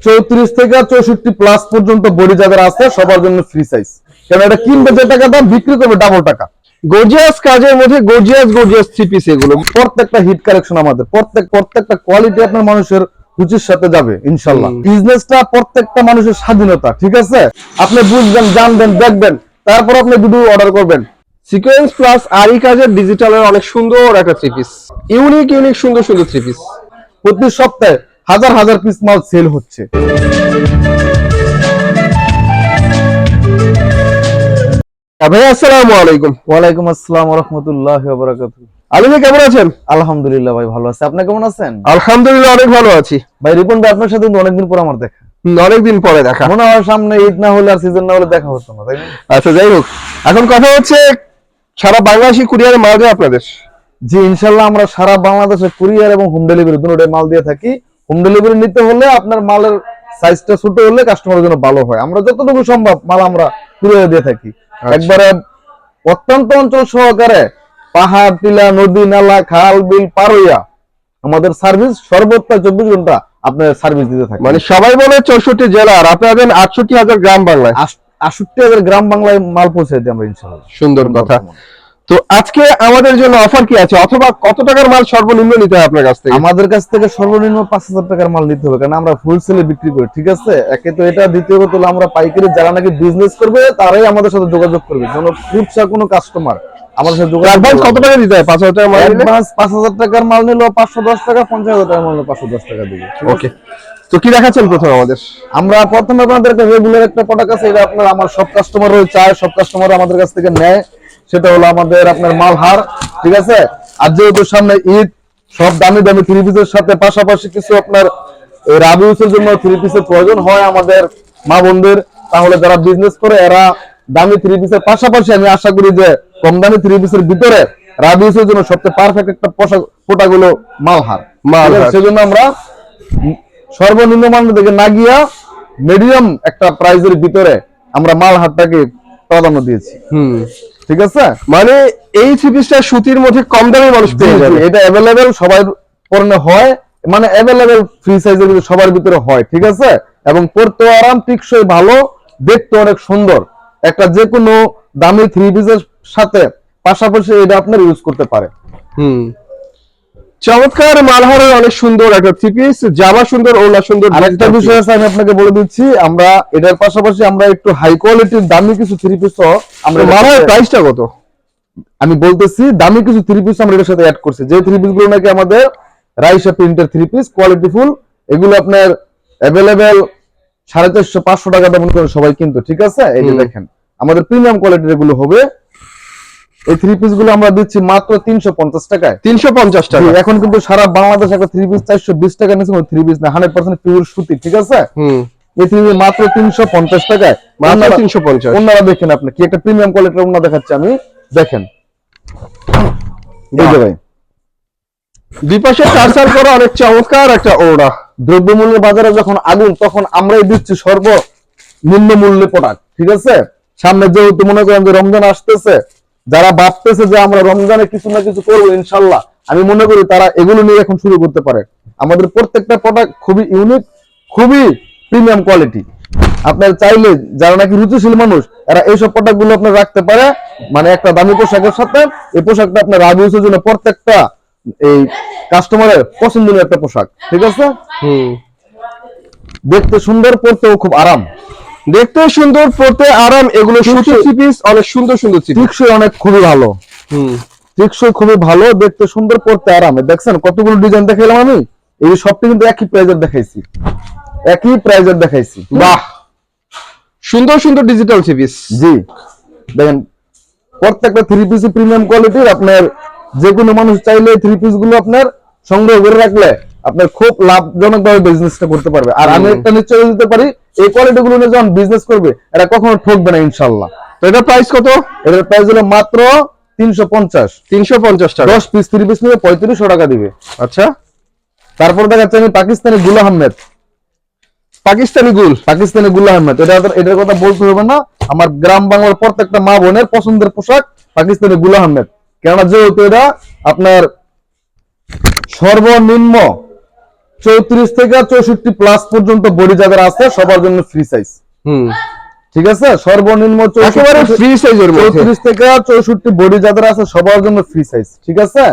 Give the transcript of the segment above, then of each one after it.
চৌত্রিশ থেকে চৌষট্টি প্লাস পর্যন্ত বডি যাদের আছে সবার জন্য ফ্রি সাইজ কারণ এটা কিনবে যে টাকা দাম বিক্রি করবে ডাবল টাকা। গর্জিয়াস কাজের মধ্যে গর্জিয়াস গর্জিয়াস থ্রি পিস এগুলো। প্রত্যেকটা হিট কালেকশন আমাদের। প্রত্যেক প্রত্যেকটা কোয়ালিটি আপনার মানুষের রুচির সাথে যাবে ইনশাল্লাহ বিজনেসটা প্রত্যেকটা মানুষের স্বাধীনতা ঠিক আছে? আপনি বুঝবেন জানবেন দেখবেন। তারপর আপনি ভিডিও অর্ডার করবেন। সিকোয়েন্স প্লাস আরি কাজের ডিজিটালের অনেক সুন্দর একটা থ্রি পিস ইউনিক ইউনিক সুন্দর সুন্দর থ্রি পিস প্রতি সপ্তাহে হাজার হাজার পিস মাল সেল হচ্ছে। ভাই আসসালামু আলাইকুম। ওয়ালাইকুম আসসালাম রহমতুল্লাহ বারাকাত আলী ভাই কেমন আছেন? আলহামদুলিল্লাহ ভাই ভালো আছে। আপনি কেমন আছেন? আলহামদুলিল্লাহ অনেক ভালো আছি। ভাই রিপন ভাই আপনার সাথে অনেকদিন পর আমার দেখা। অনেকদিন পরে দেখা। মনে হয় সামনে ঈদ না হলে আর সিজন না হলে দেখা হতো না তাই আচ্ছা যাই হোক। এখন কথা হচ্ছে সারা বাংলাদেশি কুরিয়ারে মাল যায় আপনাদের। জি ইনশাল্লাহ আমরা সারা বাংলাদেশে কুরিয়ার এবং হোম ডেলিভারি দুটোটাই মাল দিয়ে থাকি। হোম ডেলিভারি নিতে হলে আপনার মালের সাইজটা ছোট হলে কাস্টমারের জন্য ভালো হয়। আমরা যতটুকু সম্ভব মাল আমরা কুরিয়ার দিয়ে থাকি। একবারে অত্যন্ত অঞ্চল সহকারে পাহাড় টিলা নদী নালা খাল বিল পার হইয়া আমাদের সার্ভিস সর্বোচ্চ চব্বিশ ঘণ্টা আপনার সার্ভিস দিতে থাকি। মানে সবাই বলে চৌষট্টি জেলা আর আপনারা দেন আটষট্টি হাজার গ্রাম বাংলায়। আষট্টি হাজার গ্রাম বাংলায় মাল পৌঁছে দিই আমরা ইনশাল্লাহ সুন্দর কথা। তো আজকে আমাদের জন্য অফার কি আছে? অথবা কত টাকার মাল সর্বনিম্ন নিতে হয় আপনার কাছ থেকে? আমাদের কাছ থেকে সর্বনিম্ন পাঁচ হাজার টাকার মাল নিতে হবে কারণ আমরা হোলসেলে বিক্রি করি ঠিক আছে? একে তো এটা দ্বিতীয় কথা হলো আমরা পাইকারি যারা নাকি বিজনেস করবে তারাই আমাদের সাথে যোগাযোগ করবে যেন খুচরা কোনো কাস্টমার আমাদের সাথে যোগাযোগ অ্যাডভান্স কত টাকা দিতে হয়? পাঁচ হাজার টাকা মাল অ্যাডভান্স পাঁচ হাজার টাকার মাল নিলো পাঁচশো দশ টাকা পঞ্চাশ হাজার টাকার মাল নিলো পাঁচশো দশ টাকা দিবে ওকে তো কি দেখাচ্ছেন প্রথমে আমাদের? আমরা প্রথমে রেগুলার একটা প্রোডাক্ট আছে এটা আপনার আমার সব কাস্টমার চায় সব কাস্টমার আমাদের কাছ থেকে নেয়। সেটা হলো আমাদের আপনার মালহার ঠিক আছে? আর যেহেতু সামনে ঈদ সব দামি দামি থ্রি পিসের সাথে পাশাপাশি কিছু আপনার এই রাবিউসের জন্য থ্রি পিসের প্রয়োজন হয় আমাদের মা বোনদের। তাহলে যারা বিজনেস করে এরা দামি থ্রি পিসের পাশাপাশি আমি আশা করি যে কম দামি থ্রি পিসের ভিতরে রাবিউসের জন্য সবচেয়ে পারফেক্ট একটা পোশাক পোটাক হলো মালহার। মালহার। সেজন্য আমরা সর্বনিম্ন মান থেকে না গিয়া মিডিয়াম একটা প্রাইজের ভিতরে আমরা মাল হাটটাকে প্রাধান্য দিয়েছি। হুম। ঠিক আছে? মানে এই থ্রি পিসটা সুতির মধ্যে কম দামে মানুষ পেয়ে যাবে। এটা অ্যাভেলেবেল সবার পরনে হয়। মানে অ্যাভেলেবেল ফ্রি সাইজের ভিতরে সবার ভিতরে হয় ঠিক আছে? এবং পড়তে আরাম টিকসই ভালো দেখতে অনেক সুন্দর। একটা যে কোনো দামি থ্রি পিসের সাথে পাশাপাশি এটা আপনার ইউজ করতে পারে হুম। চমৎকার মালহারের অনেক সুন্দর একটা থ্রি পিস জামা সুন্দর ওলা সুন্দর আরেকটা বিষয় আছে আমি আপনাকে বলে দিচ্ছি আমরা এটার পাশাপাশি আমরা একটু হাই কোয়ালিটির দামি কিছু থ্রি পিস আমরা মালহারের প্রাইসটা কত? আমি বলতেছি দামি কিছু থ্রি পিস আমরা এটার সাথে অ্যাড করছি। যে থ্রি পিসগুলো নাকি আমাদের রাইসা প্রিন্টের থ্রি পিস কোয়ালিটি ফুল এগুলো আপনার অ্যাভেলেবেল সাড়ে চারশো পাঁচশো টাকা দাম করে সবাই কিন্তু ঠিক আছে? এই যে দেখেন আমাদের প্রিমিয়াম কোয়ালিটির এগুলো হবে এই থ্রি পিসগুলো আমরা দিচ্ছি মাত্র তিনশো পঞ্চাশ টাকায়। তিনশো পঞ্চাশ টাকা। এখন কিন্তু সারা বাংলাদেশ থ্রি পিস চারশো বিশ টাকা নিচ্ছে থ্রি পিস না হান্ড্রেড পার্সেন্ট পিওর সুতি ঠিক আছে? মাত্র তিনশো পঞ্চাশ টাকায়। মাত্র তিনশো পঞ্চাশ। অন্যরা দেখেন আপনি কি একটা প্রিমিয়াম কোয়ালিটির দেখাচ্ছি আমি। দেখেন। যে ভাই? দুই পাশে চারসাল করা অনেক চমৎকার একটা ওড়া। দ্রব্যমূল্যের বাজারে যখন আগুন তখন আমরাই দিচ্ছি সর্ব নিম্ন মূল্যে প্রোডাক্ট ঠিক আছে? সামনে যেহেতু মনে করেন যে রমজান আসতেছে যারা ভাবতেছে যে আমরা রমজানে কিছু না কিছু করব ইনশাল্লাহ আমি মনে করি তারা এগুলো নিয়ে এখন শুরু করতে পারে। আমাদের প্রত্যেকটা প্রোডাক্ট খুবই ইউনিক খুবই প্রিমিয়াম কোয়ালিটি আপনার চাইলে যারা নাকি রুচিশীল মানুষ এরা এইসব প্রোডাক্টগুলো আপনার রাখতে পারে। মানে একটা দামি পোশাকের সাথে এই পোশাকটা আপনার রাবিউসের জন্য প্রত্যেকটা এই কাস্টমারের পছন্দনীয় একটা পোশাক ঠিক আছে? দেখতে সুন্দর পড়তেও খুব আরাম। দেখতে সুন্দর পড়তে আরাম এগুলো সুতি থ্রি পিস অনেক সুন্দর সুন্দর টিকসই অনেক খুবই ভালো। হুম। টিকসই খুবই ভালো দেখতে সুন্দর পড়তে আরামে। দেখছেন কতগুলো ডিজাইন দেখাইলাম আমি? এই সবটি কিন্তু একই প্রাইজের দেখাইছি। একই প্রাইজের দেখাইছি। বাহ! সুন্দর সুন্দর ডিজিটাল থ্রি পিস জি। দেখেন প্রত্যেকটা থ্রি পিস প্রিমিয়াম কোয়ালিটির আপনার যে কোনো মানুষ চাইলে থ্রি পিসগুলো আপনার সংগ্রহ করে রাখলে আপনার খুব লাভজনক ভাবে বিজনেসটা করতে পারবে। আর আমি একটা নিশ্চয় দিতে পারি এই কোয়ালিটি গুলো যখন বিজনেস করবে এরা কখনো ঠকবে না ইনশাল্লাহ তো এটা প্রাইস কত? এটার প্রাইস হলো মাত্র তিনশো পঞ্চাশ। তিনশো পঞ্চাশ টাকা। দশ পিস তিরিশ পিস নিয়ে পঁয়ত্রিশশো টাকা দিবে। আচ্ছা। তারপর দেখাচ্ছে আমি পাকিস্তানি গুল আহমেদ। পাকিস্তানি গুল? পাকিস্তানি গুল আহমেদ। এটা এটার কথা বলতে হবে না। আমার গ্রাম বাংলার প্রত্যেকটা মা বোনের পছন্দের পোশাক পাকিস্তানি গুল আহমেদ। কেননা যেহেতু এটা আপনার সর্বনিম্ন চৌত্রিশ থেকে চৌষট্টি প্লাস পর্যন্ত বডি যাদের আছে সবার জন্য ফ্রি সাইজ হুম। ঠিক আছে? সর্বনিম্ন একেবারে ফ্রি সাইজের মধ্যে। চৌত্রিশ থেকে চৌষট্টি বডি যাদের আছে সবার জন্য ফ্রি সাইজ ঠিক আছে?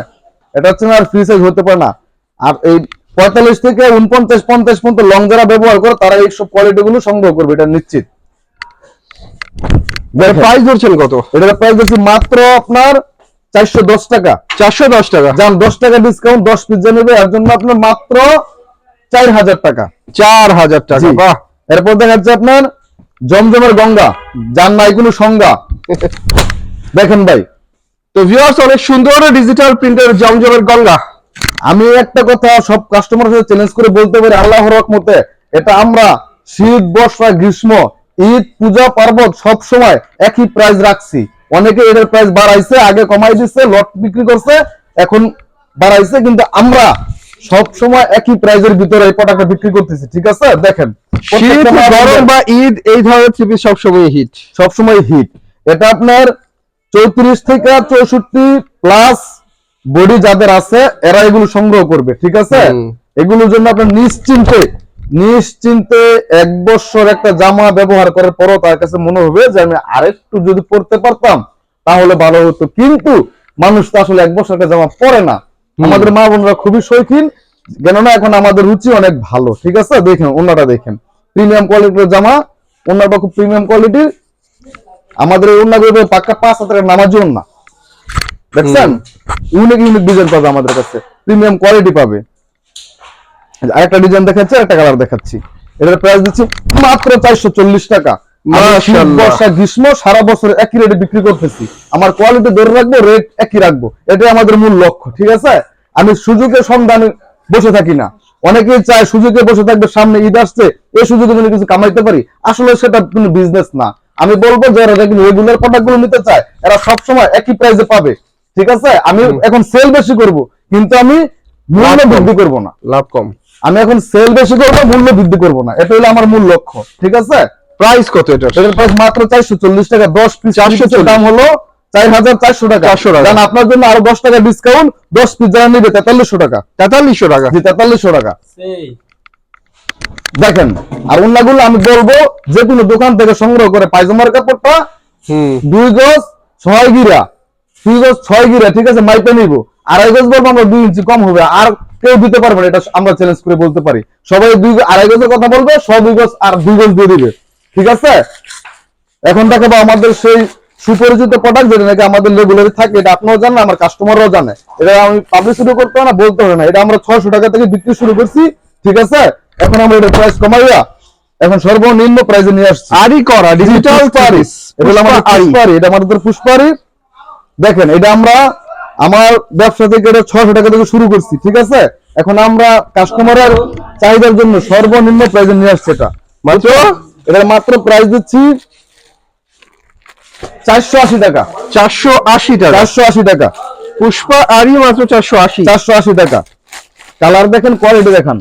এটা হচ্ছে আর ফ্রি সাইজ হতে পারে না। আর এই পঁয়তাল্লিশ থেকে উনপঞ্চাশ পঞ্চাশ পর্যন্ত লং যারা ব্যবহার করে তারা এইসব কোয়ালিটি গুলো সংগ্রহ করবে এটা নিশ্চিত। প্রাইস ধরছেন কত? এটার প্রাইস হচ্ছে মাত্র আপনার চারশো দশ টাকা। চারশো দশ টাকা। যান দশ টাকা ডিসকাউন্ট দশ পিজ্জা নেবে এর জন্য আপনার মাত্র চার হাজার টাকা। চার হাজার টাকা বাহ। এরপর দেখা যাচ্ছে আপনার জমজমের গঙ্গা যার নাই কোনো সংজ্ঞা। দেখেন ভাই তো ভিউয়ার্স অনেক সুন্দর ডিজিটাল প্রিন্টের জমজমের গঙ্গা। আমি একটা কথা সব কাস্টমার সাথে চ্যালেঞ্জ করে বলতে পারি আল্লাহর রহমতে এটা আমরা শীত বর্ষা গ্রীষ্ম ঈদ পূজা পার্বণ সব সময় একই প্রাইস রাখছি। অনেকে এটার প্রাইস বাড়াইছে আগে কমাই দিচ্ছে লট বিক্রি করছে এখন বাড়াইছে কিন্তু আমরা সব সময় একই প্রাইজের ভিতরে এই প্রোডাক্টটা বিক্রি করতেছি ঠিক আছে? দেখেন শীত গরম বা ঈদ এই ধরনের থ্রি পিস সবসময় হিট সবসময় হিট এটা আপনার চৌত্রিশ থেকে চৌষট্টি প্লাস বডি যাদের আছে এরা এগুলো সংগ্রহ করবে ঠিক আছে? এগুলোর জন্য আপনার নিশ্চিন্তে নিশ্চিন্তে এক বছর একটা জামা ব্যবহার করার পরও তার কাছে মনে হবে যে আমি আরেকটু যদি পড়তে পারতাম তাহলে ভালো হতো। কিন্তু মানুষ তো আসলে এক বছর একটা জামা পরে না। আমাদের মা বোনরা খুবই শৌখিন কেননা এখন আমাদের রুচি অনেক ভালো ঠিক আছে? দেখেন অন্যটা দেখেন। প্রিমিয়াম কোয়ালিটির জামা অন্যটা খুব প্রিমিয়াম কোয়ালিটির। আমাদের এই অন্যগুলো পাক্কা পাঁচ হাজার নামাজি অন্য দেখছেন? ইউনিক ইউনিক ডিজাইন পাবে আমাদের কাছে। প্রিমিয়াম কোয়ালিটি পাবে। আরেকটা ডিজাইন দেখাচ্ছি একটা কালার দেখাচ্ছি। এটার প্রাইস দিচ্ছি মাত্র চারশো চল্লিশ টাকা। বর্ষা গ্রীষ্ম সারা বছর একই রেটে বিক্রি করতেছি। আমার কোয়ালিটি ধরে রাখব রেট একই রাখব। এটাই আমাদের মূল লক্ষ্য ঠিক আছে? আমি সুযোগের সন্ধানে বসে থাকি না। অনেকেই চায় সুযোগে বসে থাকবে সামনে ঈদ আসছে এই সুযোগে যদি কিছু কামাইতে পারি আসলে সেটা কোনো বিজনেস না। আমি বলব যারা দেখুন রেগুলার প্রোডাক্টগুলো নিতে চায় এরা সবসময় একই প্রাইসে পাবে ঠিক আছে? আমি এখন সেল বেশি করব কিন্তু আমি মূল্য বৃদ্ধি করব না। লাভ কম। আমি এখন সেল বেশি করব মূল্য বৃদ্ধি করব না। এটা হলো আমার মূল লক্ষ্য ঠিক আছে? প্রাইস কত এটার? এটার প্রাইস মাত্র চারশো চল্লিশ টাকা দশ পিস 440 দাম হলো চার হাজার চারশো টাকা। 400 টাকা। জান আপনার জন্য আরও দশ টাকা ডিসকাউন্ট দশ পিস যারা নিবে তেতাল্লিশশো টাকা। তেতাল্লিশশো টাকা। জি তেতাল্লিশশো টাকা। সেই। দেখেন আর অন্যগুলো আমি বলব যে কোনো দোকান থেকে সংগ্রহ করে পায়জামার কাপড়টা হুম। দুই গজ ছয় গিরা। দুই গজ ছয় গিরা ঠিক আছে? মাইপে নিব। আড়াই গজ বলব আমরা দুই ইঞ্চি কম হবে। আর কেউ দিতে পারবে না এটা আমরা চ্যালেঞ্জ করে বলতে পারি। সবাই দুই আড়াই গজের কথা বলবে ছ দুই গজ আর দুই গজ দিয়ে দিবে। ঠিক আছে? এখন দেখাবো আমাদের সেই সুপরিচিত প্রোডাক্ট যেটা নাকি আমাদের রেগুলারই থাকে এটা আপনারাও জানেন আমার কাস্টমাররাও জানে। এটা আমি পাবলিসিটি করতে না বলতে হবে না। এটা আমরা ছয়শো টাকা থেকে বিক্রি শুরু করছি ঠিক আছে? এখন আমরা এটা প্রাইস কমাইয়া এখন সর্বনিম্ন প্রাইসে নিয়ে আসছি। আরই করা ডিজিটাল প্যারিস এটা আমাদের পুষ্পারি। এটা আমাদের পুষ্পারি। দেখেন এটা আমরা আমার ব্যবসা থেকে এটা ছশো টাকা থেকে শুরু করছি ঠিক আছে? এখন আমরা কাস্টমারের চাহিদার জন্য সর্বনিম্ন প্রাইসে নিয়ে আসছি এটা। মাত্র এটার মাত্র প্রাইস দিচ্ছি চারশো আশি টাকা। চারশো আশি টাকা। চারশো আশি টাকা। পুষ্পা আরই মাত্র চারশো আশি। চারশো আশি টাকা। কালার দেখেন কোয়ালিটি দেখেন।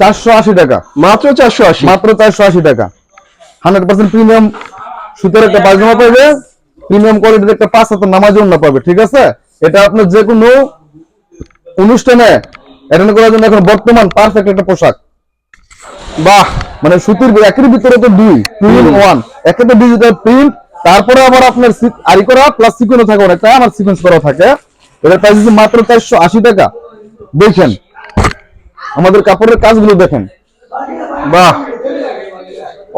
চারশো আশি টাকা। মাত্র চারশো আশি। মাত্র চারশো আশি টাকা। হান্ড্রেড পার্সেন্ট প্রিমিয়াম সুতোর একটা পায়জামা পাবে প্রিমিয়াম কোয়ালিটির একটা পাঁচ হাতের নামাজ অন্য পাবে ঠিক আছে? এটা আপনার যে কোনো অনুষ্ঠানে অ্যাটেন্ড করার জন্য এখন বর্তমান পারফেক্ট একটা পোশাক। বাহ মানে সুতির একের ভিতরে তো দুই টু ইন ওয়ান একে তো ডিজিটাল প্রিন্ট তারপরে আবার আপনার আরি করা প্লাস সিকোয়েন্স থাকে অনেকটা আমার সিকোয়েন্স করা থাকে। এটার প্রাইস মাত্র চারশো আশি টাকা। দেখেন আমাদের কাপড়ের কাজগুলো দেখেন। বাহ।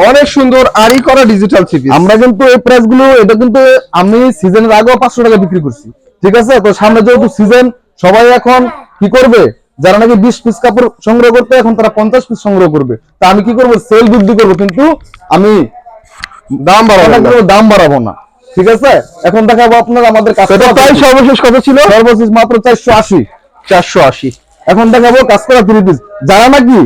অনেক সুন্দর আরই করা ডিজিটাল থ্রি আমরা কিন্তু এই প্রাইসগুলো এটা কিন্তু আমি সিজনের আগেও পাঁচশো টাকা বিক্রি করছি। ঠিক আছে? তো সামনে যেহেতু সিজন সবাই এখন কি করবে? যারা নাকি বিশ পিস কাপড় সংগ্রহ করতে এখন তারা পঞ্চাশ পিস সংগ্রহ করবে। তা আমি কি করব? সেল বৃদ্ধি করব কিন্তু আমি দাম বাড়াবো দাম বাড়াবো না। ঠিক আছে? এখন দেখাবো আপনার আমাদের প্রাইস সর্বশেষ কত ছিল? সর্বশেষ মাত্র চারশো আশি। চারশো আশি। এখন দেখাবো কাজ করা থ্রি পিস যারা নাকি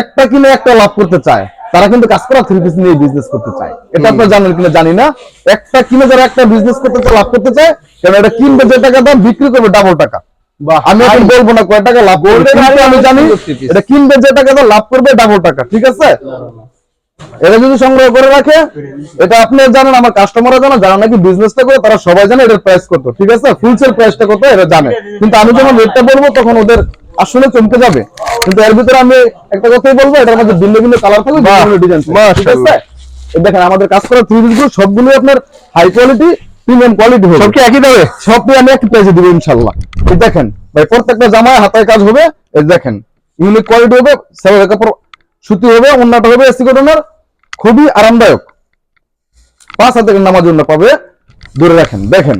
একটা কিনে একটা লাভ করতে চায় তারা কিন্তু কাজ করা থ্রি পিস নিয়ে বিজনেস করতে চায়। এটা আপনারা জানেন কিনা জানি না। একটা কিনে যারা একটা বিজনেস করতে চায় লাভ করতে চায় কারণ এটা কিনবে যে টাকা দাম বিক্রি করবে ডাবল টাকা। আমি এখন বলব না কয় টাকা লাভ করবে Golden কিন্তু Harry আমি জানি সুন্দর three piece। এটা কিনবে যে টাকা লাভ করবে ডাবল টাকা ঠিক আছে? এটা যদি সংগ্রহ করে রাখে এটা আপনি জানেন আমার কাস্টমাররা জানে যারা নাকি বিজনেসটা করে তারা সবাই জানে এটার প্রাইস কত ঠিক আছে? ফুল সেল প্রাইসটা কত এটা জানে। কিন্তু আমি যখন রেটটা বলব তখন ওদের আসলে চমকে যাবে। কিন্তু এর ভিতরে আমি একটা কথাই বলব এটার মধ্যে ভিন্ন ভিন্ন কালার থাকবে ডিজাইন ঠিক আছে? দেখেন আমাদের কাজ করা থ্রি পিসগুলো সবগুলোই আপনার হাই কোয়ালিটি প্রিমিয়াম কোয়ালিটি হবে। সব কি একই দামে? সবই আমি একই প্রাইসে দিব ইনশাল্লাহ এই দেখেন ভাই প্রত্যেকটা জামায় হাতায় কাজ হবে এই দেখেন ইউনিক কোয়ালিটি হবে সেভাবে কাপড় সুতি হবে অন্যটা হবে এসি কটনের খুবই আরামদায়ক। পাঁচ হাজার টাকার নামাজ জন্য পাবে দূরে রাখেন দেখেন।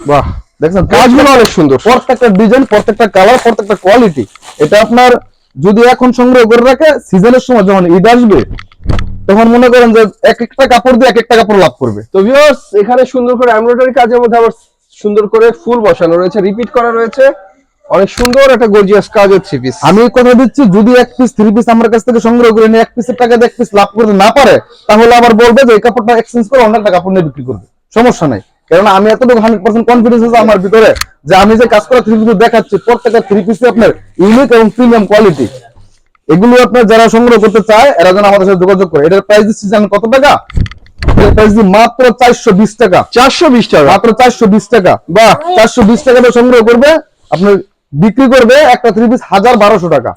বাহ দেখছেন? কাজগুলো অনেক সুন্দর। প্রত্যেকটা ডিজাইন প্রত্যেকটা কালার প্রত্যেকটা কোয়ালিটি এটা আপনার যদি এখন সংগ্রহ করে রাখে সিজনের সময় যখন ঈদ আসবে তখন মনে করেন যে এক একটা কাপড় দিয়ে এক একটা কাপড় লাভ করবে। তো ভিউয়ার্স এখানে সুন্দর করে এমব্রয়ডারি কাজের মধ্যে আবার সুন্দর করে ফুল বসানো রয়েছে রিপিট করা রয়েছে। অনেক সুন্দর একটা গর্জিয়াস কাজ থ্রি পিস আমি কথা দিচ্ছি যদি এক পিস থ্রি পিস আমার কাছ থেকে সংগ্রহ করে নিয়ে এক পিসের টাকা দিয়ে এক পিস লাভ করতে না পারে তাহলে আবার বলবে যে এই কাপড়টা এক্সচেঞ্জ করে অন্য একটা কাপড় নিয়ে বিক্রি করবে। সমস্যা নাই। কারণ আমি এতটুকু হান্ড্রেড পার্সেন্ট কনফিডেন্স আছে আমার ভিতরে যে আমি যে কাজ করা থ্রি পিস দেখাচ্ছি প্রত্যেকটা থ্রি পিসে আপনার ইউনিক এবং প্রিমিয়াম কোয়ালিটি এগুলো আপনার যারা সংগ্রহ করতে চায় এরা যেন আমাদের সাথে যোগাযোগ করে। এটার প্রাইস দিচ্ছি জানেন কত টাকা? মাত্র চারশো বিশ টাকা। চারশো বিশ টাকা? মাত্র চারশো বিশ টাকা। বা চারশো বিশ টাকা সংগ্রহ করবে আপনার বিক্রি করবে একটা থ্রি পিস হাজার বারোশো টাকা।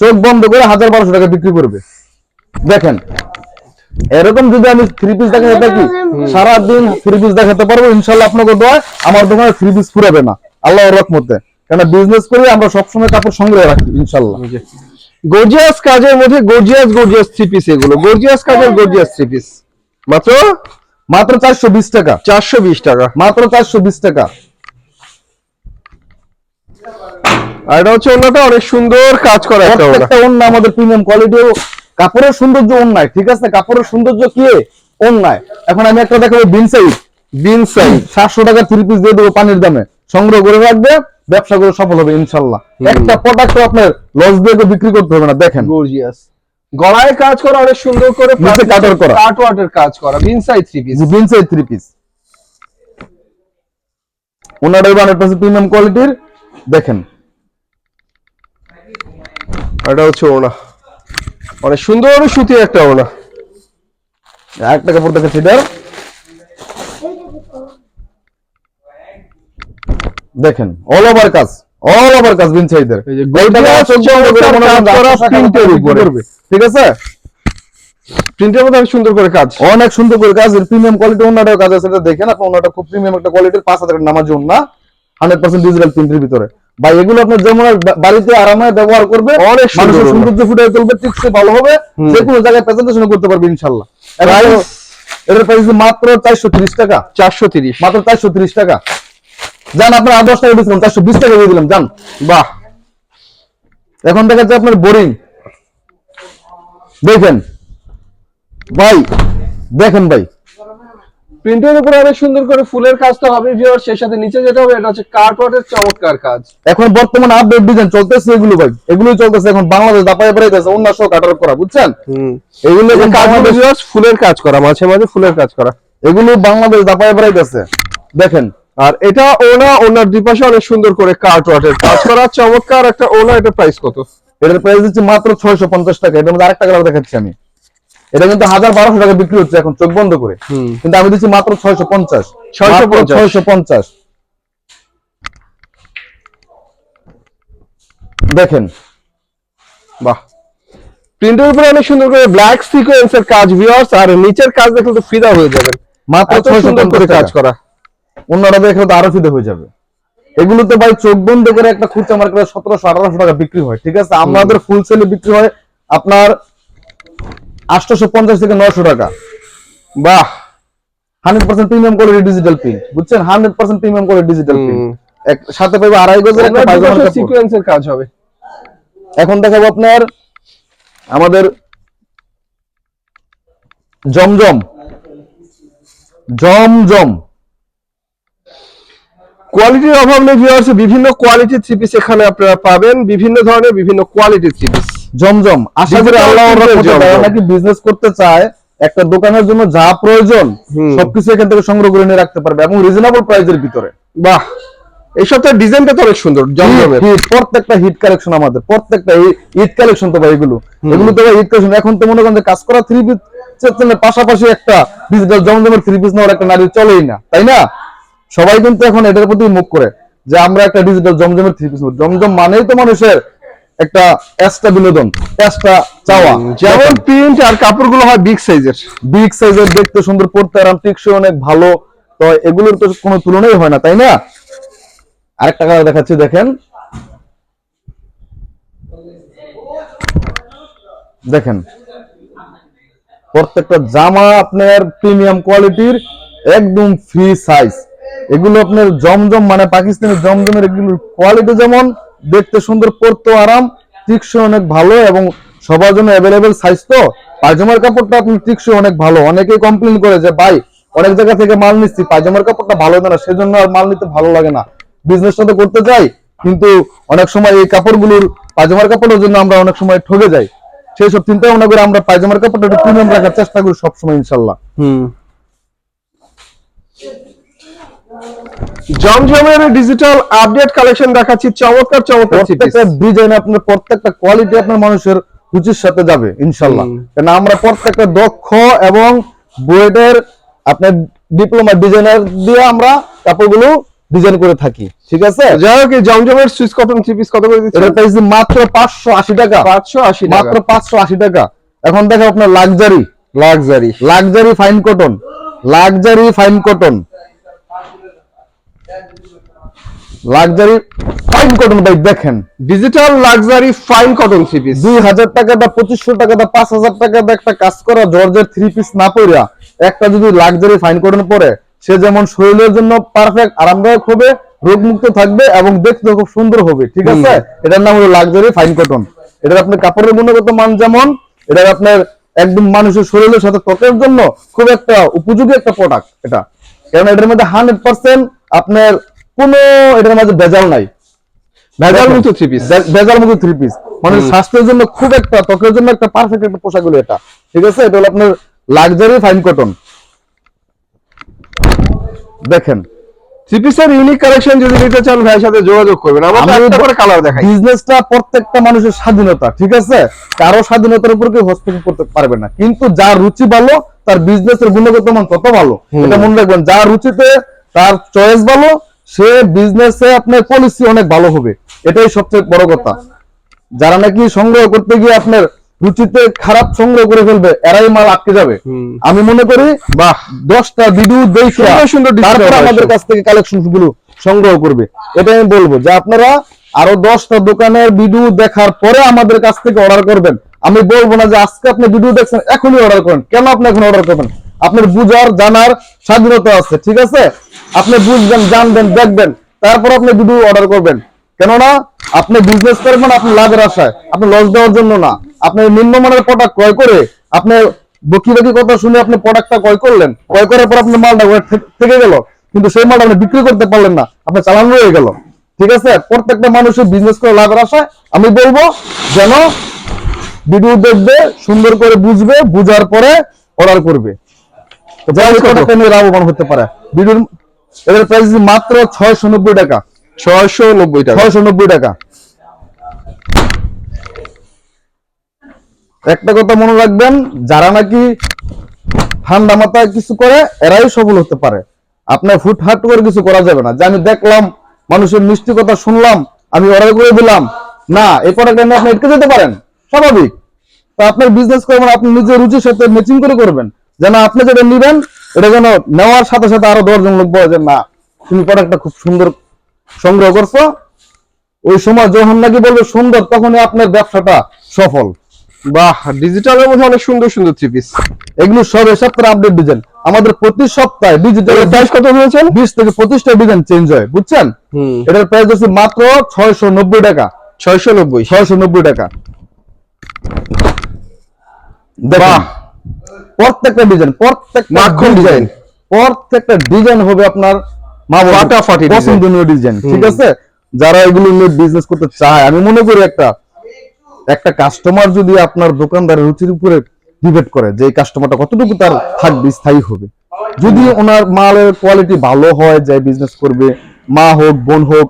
চোখ বন্ধ করে হাজার বারোশো টাকা বিক্রি করবে। দেখেন এরকম যদি আমি থ্রি পিস দেখাতে থাকি সারাদিন থ্রি পিস দেখাতে পারব ইনশাল্লাহ আপনাকে দোয়া আমার দোকানে থ্রি পিস ফুরাবে না। আল্লাহর রহমতে। কেন বিজনেস করে আমরা সবসময় কাপড় সংগ্রহ রাখি ইনশাল্লাহ। গর্জিয়াস কাজের মধ্যে গর্জিয়াস গর্জিয়াস থ্রি পিস এগুলো। গর্জিয়াস কাজের গর্জিয়াস থ্রি পিস মাত্র? মাত্র চারশো বিশ টাকা। চারশো বিশ টাকা। মাত্র চারশো বিশ টাকা। আর এটা হচ্ছে অন্যটা অনেক সুন্দর কাজ করা একটা প্রত্যেকটা অন্য আমাদের প্রিমিয়াম কোয়ালিটি কাপড়ের সৌন্দর্য অন্যায় ঠিক আছে? কাপড়ের সৌন্দর্য কি অন্যায় এখন আমি একটা দেখাবো বিন সাইজ। বিন সাইজ। সাতশো টাকা থ্রি পিস দিয়ে দেবো পানির দামে। সংগ্রহ করে রাখবে। ব্যবসা করে সফল হবে ইনশাল্লাহ। একটা প্রোডাক্ট আপনার লস দিয়ে বিক্রি করতে হবে না দেখেন। গর্জিয়াস গলায় কাজ করা অনেক সুন্দর করে নিচে কাটার করা। কাট ওয়াটের কাজ করা থ্রি পিস বিন সাইজ থ্রি পিস ওনার হান্ড্রেড পার্সেন্ট প্রিমিয়াম কোয়ালিটির দেখেন। এটা হচ্ছে ওড়না অনেক সুন্দর সুতির একটা ওড়না একটা কাপড় দেখাচ্ছি এটার দেখেন অল ওভার কাজ অল ওভার কাজ বিন করা প্রিন্টের উপরে। ঠিক আছে? প্রিন্টের মধ্যে অনেক সুন্দর করে কাজ। অনেক সুন্দর করে কাজ প্রিমিয়াম কোয়ালিটি অন্যটাও কাজ আছে এটা দেখেন আপনি অন্যটা খুব প্রিমিয়াম একটা কোয়ালিটির পাঁচ হাজার নামাজ না হান্ড্রেড পার্সেন্ট ডিজিটাল প্রিন্টের ভিতরে। বা এগুলো আপনার যেমন বাড়িতে আরামে ব্যবহার করবে অনেক সুন্দর মানুষের। সৌন্দর্য ফুটে তুলবে টিকসই ভালো হবে যে কোনো জায়গায় প্রেজেন্টেশন করতে পারবে ইনশাল্লাহ? এটার প্রাইস মাত্র চারশো তিরিশ টাকা। চারশো তিরিশ। মাত্র চারশো তিরিশ টাকা। যান আপনার আর দশ টাকা ডিসকাউন্ট চারশো বিশ টাকা দিয়ে দিলাম যান। বাহ। এখন দেখা যাচ্ছে আপনার বোরিং। দেখেন। ভাই দেখেন ভাই। প্রিন্টের উপরে অনেক সুন্দর করে ফুলের কাজ তো হবে ভিউয়ার সেই সাথে নিচে যেতে হবে এটা হচ্ছে চমৎকার কাজ। এখন বর্তমানে আপডেট ডিজাইন চলতেছে এগুলো ভাই। এগুলোই চলতেছে এখন বাংলাদেশ দাপায় বেড়াইতেছে অন্য সহ কাটার করা বুঝছেন? এগুলো viewers ফুলের কাজ করা মাঝে মাঝে ফুলের কাজ করা। এগুলো বাংলাদেশ দাপায় বেড়াইতেছে দেখেন। আর এটা ওনা ওনার দুই পাশে অনেক সুন্দর করে কাট ওয়াটের কাজ করা চমৎকার একটা ওনা এটা প্রাইস কত? এটার প্রাইস দিচ্ছে মাত্র ছয়শো পঞ্চাশ টাকা এটার মধ্যে আরেকটা কালার দেখাচ্ছি আমি। এটা কিন্তু হাজার বারোশো টাকা বিক্রি হচ্ছে এখন চোখ বন্ধ করে। কিন্তু আমি দিচ্ছি মাত্র ছয়শো পঞ্চাশ। 650 ছয়শো পঞ্চাশ। দেখেন। বাহ। প্রিন্টের উপরে অনেক সুন্দর করে ব্ল্যাক সিকোয়েন্সের কাজ ভিউয়ার্স আর নিচের কাজ দেখলে তো ফিদা হয়ে যাবেন মাত্র সুন্দর করে কাজ করা। অন্যরা দেখলে তো আরও ফিদে হয়ে যাবে। এগুলোতে ভাই চোখ বন্ধ করে একটা খুচরা মার্কেটে সতেরোশো আঠারোশো টাকা বিক্রি হয় ঠিক আছে? আমাদের ফুল সেলে বিক্রি হয় আপনার আটশোশো পঞ্চাশ থেকে নয়শো টাকা। বাহ! Hundred percent premium quality digital print বুঝছেন? Hundred percent premium quality digital print এক সাথে পাইবে আড়াই গজের একটা কাপড়। সিকোয়েন্সের কাজ হবে। এখন দেখাবো আপনার আমাদের জমজম। জমজম। কোয়ালিটির অভাব নেই ভিউয়ার্স বিভিন্ন কোয়ালিটির থ্রি পিস এখানে আপনারা পাবেন বিভিন্ন ধরনের বিভিন্ন কোয়ালিটির থ্রি পিস জমজম। আশা করি আল্লাহ নাকি বিজনেস করতে চায় একটা দোকানের জন্য যা প্রয়োজন সবকিছু এখান থেকে সংগ্রহ করে নিয়ে রাখতে পারবে এবং রিজনেবল প্রাইসের ভিতরে। বাহ! এই সপ্তাহের ডিজাইনটা তো অনেক সুন্দর জমজমের। হিট প্রত্যেকটা হিট কালেকশন আমাদের প্রত্যেকটা ঈদ কালেকশন তো ভাই এগুলো। এগুলো তো ঈদ কালেকশন এখন তো মনে করেন যে কাজ করা থ্রি পিস পাশাপাশি একটা ডিজিটাল জমজমের থ্রি পিস নেওয়ার একটা নারী চলেই না তাই না? সবাই কিন্তু এখন এটার প্রতি মুখ করে যে আমরা একটা ডিজিটাল জমজমের থ্রি পিস জমজম মানেই তো মানুষের একটা এক্সট্রা বিনোদন এক্সট্রা চাওয়া। যেমন প্রিন্ট আর কাপড়গুলো হয় বিগ সাইজের বিগ সাইজের দেখতে সুন্দর পড়তে আরাম টিকসই অনেক ভালো। তো এগুলোর তো কোনো তুলনাই হয় না তাই না? আরেকটা কালার দেখাচ্ছি দেখেন। দেখেন। প্রত্যেকটা জামা আপনার প্রিমিয়াম কোয়ালিটির একদম ফ্রি সাইজ এগুলো আপনার জমজম মানে পাকিস্তানি জমজমের এগুলোর কোয়ালিটি যেমন, দেখতে সুন্দর পরতে আরাম, টিকসই অনেক ভালো এবং সবার জন্য অ্যাভেলেবেল সাইজ তো। পায়জামার কাপড়টা আপনি টিকসই অনেক ভালো। অনেকেই কমপ্লেন করে যে, ভাই, অনেক জায়গা থেকে মাল নিচ্ছি, পায়জামার কাপড়টা ভালো না, সেজন্য আর মাল নিতে ভালো লাগে না। বিজনেসটা তো করতে চাই কিন্তু অনেক সময় এই কাপড়গুলোর পায়জামার কাপড়ের জন্য আমরা অনেক সময় ঠকে যাই। সেই সব চিন্তা ভাবনা করে আমরা পায়জামার কাপড়টা একটু প্রিমিয়াম রাখার চেষ্টা করি সবসময়, ইনশাল্লাহ। হুম। জমজমের ডিজিটাল আপডেট কালেকশন দেখাচ্ছি চমৎকার চমৎকার প্রত্যেকটা ডিজাইন আপনার প্রত্যেকটা কোয়ালিটি আপনার মানুষের রুচির সাথে যাবে ইনশাল্লাহ। কারণ আমরা প্রত্যেকটা দক্ষ এবং বুয়েটের আপনার ডিপ্লোমা ডিজাইনার দিয়ে আমরা কাপড়গুলো ডিজাইন করে থাকি ঠিক আছে? যাই হোক জমজমের সুইচ কটন থ্রি পিস কত করে দিচ্ছে এটা প্রাইস মাত্র পাঁচশো আশি টাকা। পাঁচশো আশি মাত্র পাঁচশো আশি টাকা। এখন দেখো আপনার luxury luxury luxury fine cotton luxury fine cotton luxury fine cotton ভাই দেখেন। Digital luxury fine cotton three piece দুই হাজার টাকা বা পঁচিশশো টাকা বা পাঁচ হাজার টাকা একটা কাজ করা জর্জের থ্রি পিস না পড়া একটা যদি লাক্সারি ফাইন কটন পরে সে যেমন শরীরের জন্য পারফেক্ট আরামদায়ক হবে রোগমুক্ত থাকবে এবং দেখতে খুব সুন্দর হবে ঠিক আছে? এটার নাম হলো লাক্সারি ফাইন কটন এটার আপনার কাপড়ের গুণগত মান যেমন এটার আপনার একদম মানুষের শরীরের সাথে ত্বকের জন্য খুব একটা উপযোগী একটা প্রোডাক্ট এটা। কারণ এটার মধ্যে হান্ড্রেড পার্সেন্ট আপনার কোনো এটার মাঝে ভেজাল নাই। ভেজাল মুক্ত থ্রি পিস ভেজাল মুক্ত থ্রি পিস মানে স্বাস্থ্যের জন্য খুব একটা ত্বকের জন্য একটা পারফেক্ট একটা পোশাক হলো এটা। ঠিক আছে? এটা হলো আপনার লাক্সারি ফাইন কটন দেখেন থ্রি ইউনিক কালেকশন যদি নিতে চান ভাইয়ের সাথে যোগাযোগ করবেন। আমরা একটা করে কালার দেখাই। বিজনেসটা প্রত্যেকটা মানুষের স্বাধীনতা ঠিক আছে? কারও স্বাধীনতার উপর কেউ হস্তক্ষেপ করতে পারবে না। কিন্তু যার রুচি ভালো তার বিজনেসের গুণগত মান তত ভালো। এটা মনে রাখবেন যার রুচিতে তার চয়েস ভালো সে বিজনেসে আপনার পলিসি অনেক ভালো হবে। এটাই সবচেয়ে বড় কথা। যারা নাকি সংগ্রহ করতে গিয়ে আপনার রুচিতে খারাপ সংগ্রহ করে ফেলবে এরাই মাল আটকে যাবে। আমি মনে করি বাহ। দশটা ভিডিও দেখে সুন্দর তারপর আমাদের কাছ থেকে কালেকশনগুলো সংগ্রহ করবে। এটা আমি বলব যে আপনারা আরও দশটা দোকানের ভিডিও দেখার পরে আমাদের কাছ থেকে অর্ডার করবেন। আমি বলব না যে আজকে আপনি ভিডিও দেখছেন এখনই অর্ডার করেন। কেন আপনি এখন অর্ডার করবেন? আপনার বুঝার, জানার স্বাধীনতা আছে, ঠিক আছে? আপনি বুঝবেন, জানবেন, দেখবেন, তারপর আপনি ভিডিও অর্ডার করবেন। কেননা, আপনি বিজনেস করবেন, আপনি লাভের আশায়। আপনি লস দেওয়ার জন্য না। আপনি নিম্নমানের প্রোডাক্ট ক্রয় করে, আপনি বকি বকি কথা শুনে আপনি প্রোডাক্টটা ক্রয় করলেন। ক্রয় করার পর আপনার মালটা থেকে গেল। কিন্তু সেই মালটা আপনি বিক্রি করতে পারলেন না। আপনার চালান রয়ে গেল। ঠিক আছে? প্রত্যেকটা মানুষের বিজনেস করে লাভের আশায় আমি বলব, যেন ভিডিও দেখবে, সুন্দর করে বুঝবে, বুঝার পরে অর্ডার করবে তো যাই হোক, প্রোডাক্টটা নিয়ে লাভবান হতে পারে। ভিডিওর এদের প্রাইস মাত্র ছয়শো নব্বই টাকা। ছয়শো নব্বই টাকা। ছয়শো নব্বই টাকা। একটা কথা মনে রাখবেন যারা নাকি ঠান্ডা মাথায় কিছু করে এরাই সফল হতে পারে। আপনার ফুট হাট করে কিছু করা যাবে না। যে আমি দেখলাম মানুষের মিষ্টি কথা শুনলাম আমি অর্ডার করে দিলাম। না এই প্রোডাক্ট আপনি এটকে যেতে পারেন। স্বাভাবিক। তো আপনার বিজনেস করবেন আপনি নিজের রুচির সাথে ম্যাচিং করে করবেন। যেন আপনি যেটা নিবেন এটা যেন নেওয়ার সাথে সাথে আরও দশজন লোক বলে যে না তুমি প্রোডাক্টটা খুব সুন্দর সংগ্রহ করছ। ওই সময় যখন নাকি বলবে সুন্দর তখনই আপনার ব্যবসাটা সফল। বাহ ডিজিটালের মধ্যে অনেক সুন্দর সুন্দর থ্রি পিস এগুলো সব এ সপ্তাহে আপডেট ডিজাইন আমাদের প্রতি সপ্তাহে ডিজিটাল প্রাইস কত হয়েছেন বিশ থেকে পঁচিশটা ডিজাইন চেঞ্জ হয় বুঝছেন? এটার প্রাইস হচ্ছে মাত্র ছয়শো নব্বই টাকা। ছয়শো নব্বই ছয়শো নব্বই টাকা বাহ। প্রত্যেকটা ডিজাইন প্রত্যেকটা মাখন ডিজাইন প্রত্যেকটা ডিজাইন হবে আপনার মা ফাটাফাটি। পছন্দনীয় ডিজাইন ঠিক আছে? যারা এগুলো নিয়ে বিজনেস করতে চায় আমি মনে করি একটা একটা কাস্টমার যদি আপনার দোকানদারের রুচির উপরে ডিবেট করে যে কাস্টমারটা কতটুকু তার থাকবে স্থায়ী হবে। যদি ওনার মালের কোয়ালিটি ভালো হয় যে বিজনেস করবে মা হোক বোন হোক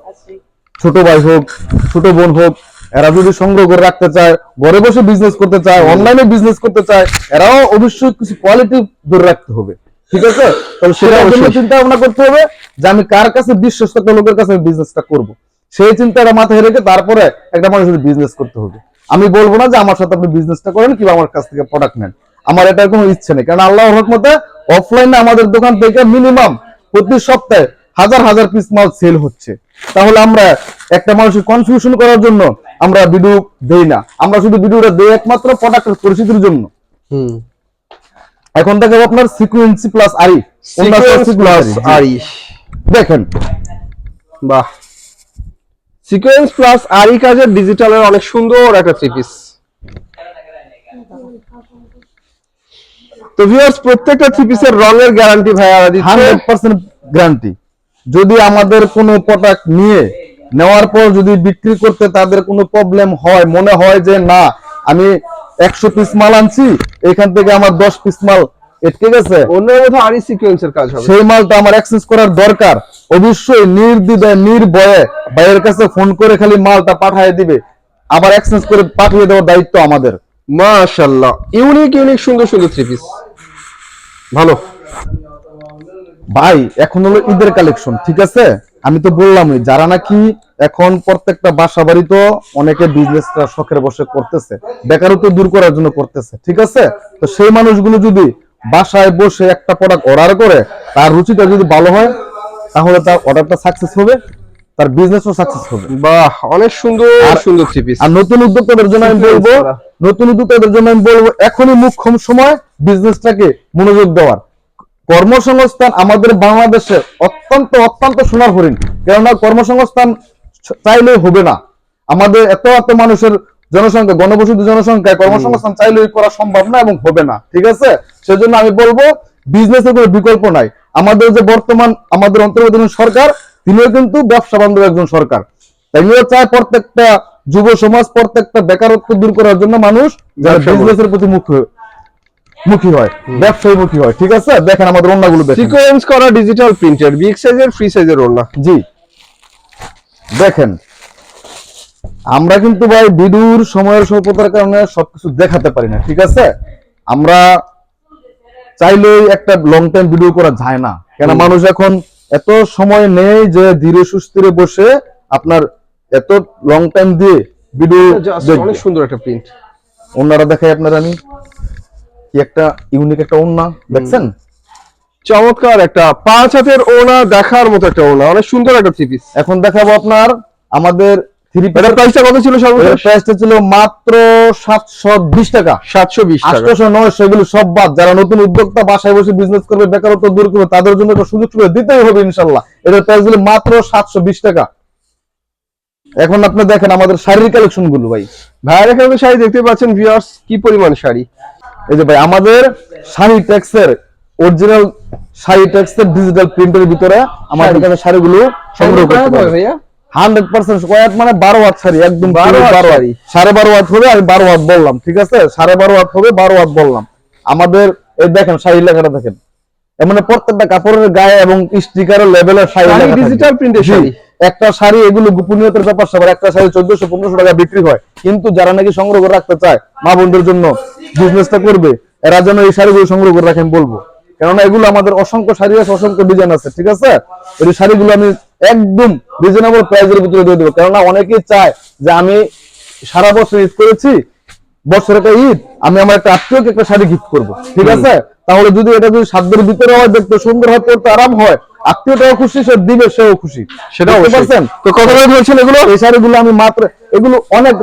ছোট ভাই হোক ছোট বোন হোক এরা যদি সংগ্রহ করে রাখতে চায় ঘরে বসে বিজনেস করতে চায় অনলাইনে বিজনেস করতে চায় এরাও অবশ্যই কিছু কোয়ালিটি ধরে রাখতে হবে। ঠিক আছে? তাহলে সেটার জন্য চিন্তা ভাবনা করতে হবে যে আমি কার কাছে বিশ্বস্ত একটা লোকের কাছে আমি বিজনেসটা করব। সেই চিন্তাটা মাথায় রেখে তারপরে একটা মানুষের বিজনেস করতে হবে। আমি বলব না যে আমার সাথে আপনি বিজনেসটা করেন কিংবা আমার কাছ থেকে প্রোডাক্ট নেন। আমার এটার কোনো ইচ্ছে নেই। কারণ আল্লাহ রহমতে অফলাইনে আমাদের দোকান থেকে মিনিমাম প্রতি সপ্তাহে হাজার হাজার পিস মাল সেল হচ্ছে। তাহলে আমরা একটা মানুষের কনফিউশন করার জন্য আমরা ভিডিও দেই না। আমরা শুধু ভিডিওটা দেই একমাত্র প্রোডাক্টের পরিচিতির জন্য। এখন দেখো আপনার সিকুয়েন্সি প্লাস আরি সিকোয়েন্স প্লাস আরি দেখেন। বাহ। সিকোয়েন্স প্লাস আরি কাজের ডিজিটালের অনেক সুন্দর একটা থ্রি পিস তো ভিউয়ার্স প্রত্যেকটা থ্রি পিসের রঙের গ্যারান্টি হান্ড্রেড পার্সেন্ট গ্যারান্টি যদি আমাদের কোনো প্রোডাক্ট নিয়ে নেওয়ার পর যদি বিক্রি করতে তাদের কোনো প্রবলেম হয় মনে হয় যে না আমি একশো পিস মাল আনছি এখান থেকে আমার দশ পিস মাল এটকে গেছে সিকোয়েন্সের কাজ হবে। সেই মালটা আমার অ্যাক্সেস করার দরকার। অবশ্যই নির্দ্বিধায় নির্ভয়ে বাইরের কাছে ফোন করে খালি মালটা পাঠিয়ে দিবে। আবার অ্যাক্সেস করে পাঠিয়ে দেওয়ার দায়িত্ব আমাদের। মাশাআল্লাহ। ইউনিক ইউনিক সুন্দর সুন্দর থ্রি পিস ভালো। ভাই এখন হলো ঈদের কালেকশন ঠিক আছে? আমি তো বললামই যারা নাকি এখন প্রত্যেকটা বাসা বাড়ি তো অনেকে বিজনেসটা শখের বসে করতেছে বেকারত্ব দূর করার জন্য করতেছে ঠিক আছে? তো সেই মানুষগুলো যদি বাসায় বসে একটা প্রোডাক্ট অর্ডার করে তার রুচিটা যদি ভালো হয় তাহলে তার অর্ডারটা সাকসেস হবে তার বিজনেসও সাকসেস হবে। বাহ অনেক সুন্দর সুন্দর থ্রি আর নতুন উদ্যোক্তাদের জন্য আমি বলব নতুন উদ্যোক্তাদের জন্য আমি বলব এখনই মুখ্যম সময় বিজনেসটাকে মনোযোগ দেওয়ার। কর্মসংস্থান আমাদের বাংলাদেশে অত্যন্ত অত্যন্ত সোনার হরিণ কেননা কর্মসংস্থান চাইলেই হবে না। আমাদের এত এত মানুষের জনসংখ্যা গণবসতি জনসংখ্যায় কর্মসংস্থান চাইলেই করা সম্ভব না এবং হবে না ঠিক আছে? সেজন্য আমি বলব বিজনেসের কোনো বিকল্প নাই। আমাদের যে বর্তমান আমাদের অন্তর্বর্তীকালীন সরকার তিনিও কিন্তু ব্যবসা বান্ধব একজন সরকার। তাইও চায় প্রত্যেকটা যুব সমাজ প্রত্যেকটা বেকারত্ব দূর করার জন্য মানুষ যারা বিজনেসের প্রতি মুখ হয়ে- মুখী হয় ব্যবসায়ী মুখী হয় ঠিক আছে? দেখেন আমাদের অন্যগুলো দেখেন। সিকোয়েন্স করা ডিজিটাল প্রিন্টের বিগ সাইজের ফ্রি সাইজের ওড়না। জি। দেখেন আমরা কিন্তু ভাই ভিডিওর সময়ের স্বল্পতার কারণে সবকিছু দেখাতে পারি না ঠিক আছে? আমরা চাইলেই একটা লং টাইম ভিডিও করা যায় না। কেন মানুষ এখন এত সময় নেই যে ধীরে সুস্থিরে বসে আপনার এত লং টাইম দিয়ে ভিডিও অনেক সুন্দর একটা প্রিন্ট ওনারা দেখাই আপনার আমি। একটা ইউনিক একটা দেখছেন? চমৎকার একটা পাঁচ হাতের ওড়না দেখার মতো একটা ওড়না অনেক সুন্দর একটা থ্রি পিস এখন দেখাবো আপনার আমাদের থ্রি এটার প্রাইসটা কত ছিল সর্বশেষ? প্রাইসটা ছিল মাত্র সাতশো বিশ টাকা। সাতশো বিশ টাকা। এগুলো সব বাদ। যারা নতুন উদ্যোক্তা বাসায় বসে বিজনেস করবে বেকারত্ব দূর করবে তাদের জন্য একটা সুযোগ সুবিধা দিতেই হবে ইনশাল্লাহ। এটার প্রাইস দিলে মাত্র সাতশো বিশ টাকা। এখন আপনি দেখেন আমাদের শাড়ির কালেকশনগুলো ভাই। ভাইয়ের এখানে শাড়ি দেখতে পাচ্ছেন ভিউয়ার্স কি পরিমাণ শাড়ি? এই যে ভাই আমাদের শাড়ি ট্যাক্সের অরিজিনাল শাড়ি ট্যাক্সের ডিজিটাল প্রিন্টের ভিতরে আমাদের। কাছে শাড়িগুলো সংগ্রহ করতে পারবে হান্ড্রেড পার্সেন্ট কয়েক মানে বারো হাত শাড়ি একদম বারো বারো হাত। সাড়ে বারো হাত হবে আমি বারো হাত বললাম ঠিক আছে? সাড়ে বারো হাত হবে বারো হাত বললাম। আমাদের এই দেখেন শাড়ি লেখাটা দেখেন। মানে প্রত্যেকটা কাপড়ের গায়ে এবং স্টিকারের লেভেলের শাড়ি শাড়ি ডিজিটাল প্রিন্টের শাড়ি। একটা শাড়ি এগুলো গোপনীয়তার ব্যাপার সবার একটা শাড়ি চোদ্দশো পনেরোশো টাকা বিক্রি হয়। কিন্তু যারা নাকি সংগ্রহ করে রাখতে চায় মা বোনদের জন্য বিজনেসটা করবে এরা যেন এই শাড়িগুলো সংগ্রহ করে রাখেন বলব। কেননা এগুলো আমাদের অসংখ্য শাড়ি আছে অসংখ্য ডিজাইন আছে ঠিক আছে? এই শাড়িগুলো আমি একদম রিজনেবল প্রাইসের ভিতরে দিয়ে দেবো। কেননা অনেকেই চায় যে আমি সারা বছর ইউজ করেছি বছর একটা ঈদ আমি আমার একটা আত্মীয়কে একটা শাড়ি গিফট করব। ঠিক আছে? তাহলে যদি এটা যদি সাধ্যের ভিতরে হয় দেখতে সুন্দর হয় পড়তে আরাম হয় আত্মীয়টাও খুশি সে দিবে সেও খুশি। সেটা বুঝতে পারছেন? তো কত করে বলছেন এগুলো? এই শাড়িগুলো আমি মাত্র এগুলো অনেক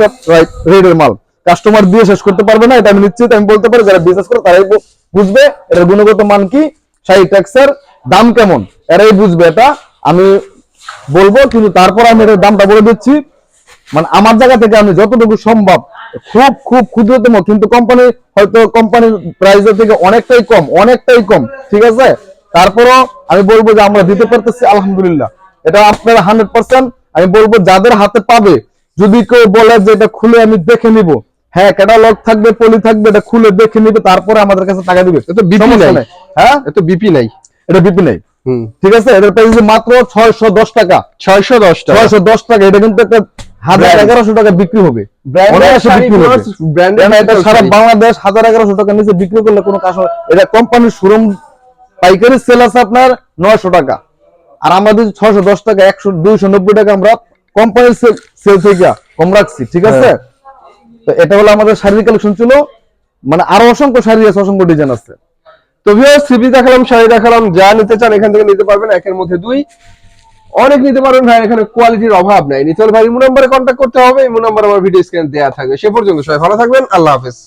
রেটের মাল। কাস্টমার দিয়ে শেষ করতে পারবে না এটা আমি নিশ্চিত আমি বলতে পারি যারা বিজনেস করে তারাই বুঝবে এটার গুণগত মান কি শাড়ি ট্যাক্সের দাম কেমন এরাই বুঝবে এটা। আমি বলব কিন্তু তারপর আমি এটার দামটা বলে দিচ্ছি। মানে আমার জায়গা থেকে আমি যতটুকু সম্ভব খুব খুব ক্ষুদ্রতম কিন্তু কোম্পানি হয়তো কোম্পানির প্রাইসের থেকে অনেকটাই কম অনেকটাই কম ঠিক আছে? তারপরও আমি বলব যে আমরা দিতে পারতেছি আলহামদুলিল্লাহ। এটা আপনারা হান্ড্রেড পার্সেন্ট আমি বলব যাদের হাতে পাবে যদি কেউ বলে যে এটা খুলে আমি দেখে নিব হ্যাঁ ক্যাটালগ থাকবে পলি থাকবে এটা খুলে দেখে নিবে তারপরে আমাদের কাছে টাকা দিবে। এটা বিপি নাই। হ্যাঁ? এটা বিপি নাই। এটা বিপি নাই। ঠিক আছে? এটার প্রাইস মাত্র ছয়শো দশ টাকা। ছয়শো দশ টাকা। ছয়শো দশ টাকা। এটা কিন্তু একটা হাজার Brand. এগারোশো টাকা বিক্রি হবে। Branded অনায়াসে শাড়ি বিক্রি হবে। plus branded কেন এটা সারা বাংলাদেশ হাজার এগারোশো টাকা নিচে বিক্রি করলে কোনো কাজ এটা কোম্পানির শোরুম পাইকারি সেল আছে আপনার নয়শো টাকা। আর আমাদের ছয়শো দশ টাকা একশো দুইশো নব্বই টাকা আমরা কোম্পানির সেল সেল থেকে কম রাখছি ঠিক আছে? হ্যাঁ। তো এটা হলো আমাদের শাড়ির কালেকশন ছিল। মানে আরও অসংখ্য শাড়ি আছে অসংখ্য ডিজাইন আছে। তো ভিউয়ার্স সিবি দেখালাম শাড়ি দেখালাম যা নিতে চান এখান থেকে নিতে পারবেন। একের মধ্যে দুই। অনেক নিতে পারবেন ভাই, এখানে কোয়ালিটির অভাব নাই। নিতে হলে ভাই, ইমো নাম্বারে কন্ট্যাক্ট করতে হবে, ইমো নাম্বার আমার ভিডিও স্ক্রিনে দেওয়া থাকবে। সে পর্যন্ত সবাই ভালো থাকবেন, আল্লাহ হাফেজ।